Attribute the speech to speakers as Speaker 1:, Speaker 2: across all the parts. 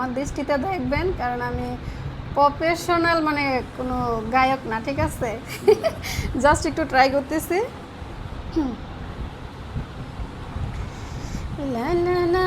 Speaker 1: আমার দৃষ্টিতে দেখবেন, কারণ আমি প্রফেশনাল মানে কোনো গায়ক না, ঠিক আছে? জাস্ট একটু ট্রাই করতেছি। লা লা লা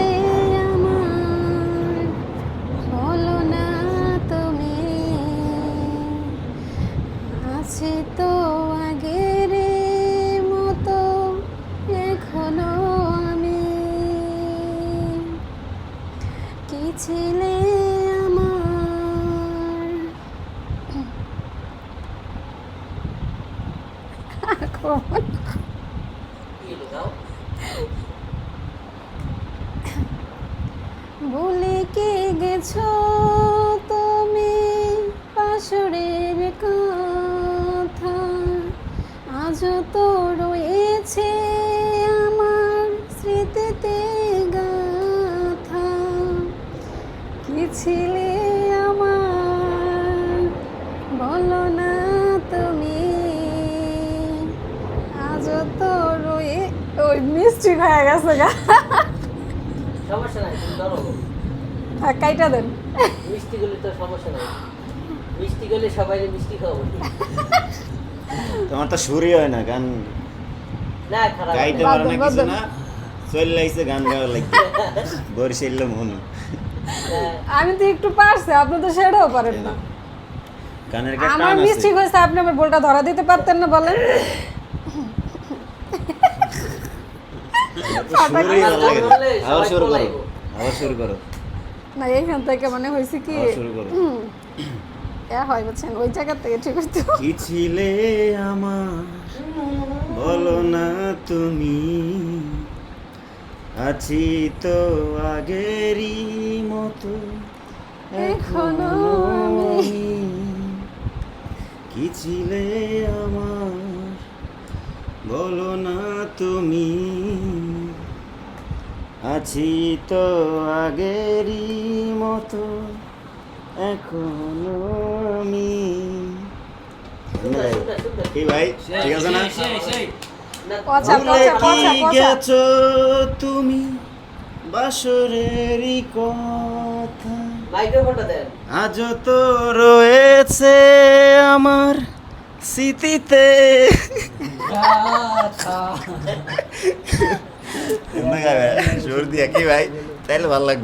Speaker 1: ছিলে আমার? ভুলে কি গেছো তুমি পাশরের কথা আজও তো রয়েছে ওই মিষ্টি হয়ে গেছে গা।
Speaker 2: সমস্যা নাই ধরো।
Speaker 1: আর কাইটা দেন।
Speaker 2: মিষ্টি গুলি তো সমস্যা নাই। মিষ্টি গুলি সবাই মিষ্টি খাওয়াবো
Speaker 3: তোমার তো সুরই হয় না গান
Speaker 2: না খারাপ
Speaker 3: গাইতে। পারো না কিছু না। চলে লাগছে গান গাওয়ার লাগছে বরিশাল মন।
Speaker 2: হ্যাঁ,
Speaker 1: আমি তো একটু পারছি আপনি তো সেটাও পারেন না।
Speaker 3: গানের
Speaker 1: আমার মিষ্টি হয়েছে আপনি আমার বলটা ধরা দিতে পারতেন না বলেন
Speaker 3: তো সুরই ভালো লাগে না।
Speaker 2: বললে
Speaker 3: আবার শুরু করো। আবার শুরু করো।
Speaker 1: না এইখান থেকে মানে হয়েছে কি
Speaker 3: শুরু করো।
Speaker 1: এ হয় বুঝছেন ওই জায়গা থেকে ঠিক হইতো
Speaker 3: কি ছিলে আমার? বলো না তুমি। আছি তো আগেরই মতো এখনও। কি ছিলে আমার? আছি তো আগেরই মতো এখনও আমি। কি ভাই? ঠিক আছে না? কি গেছো তুমি বাসরেরই কথা? আজও তো রয়েছে আমার স্মৃতিতে। সুর দিয়া কি ভাই তাইলে ভালো লাগবে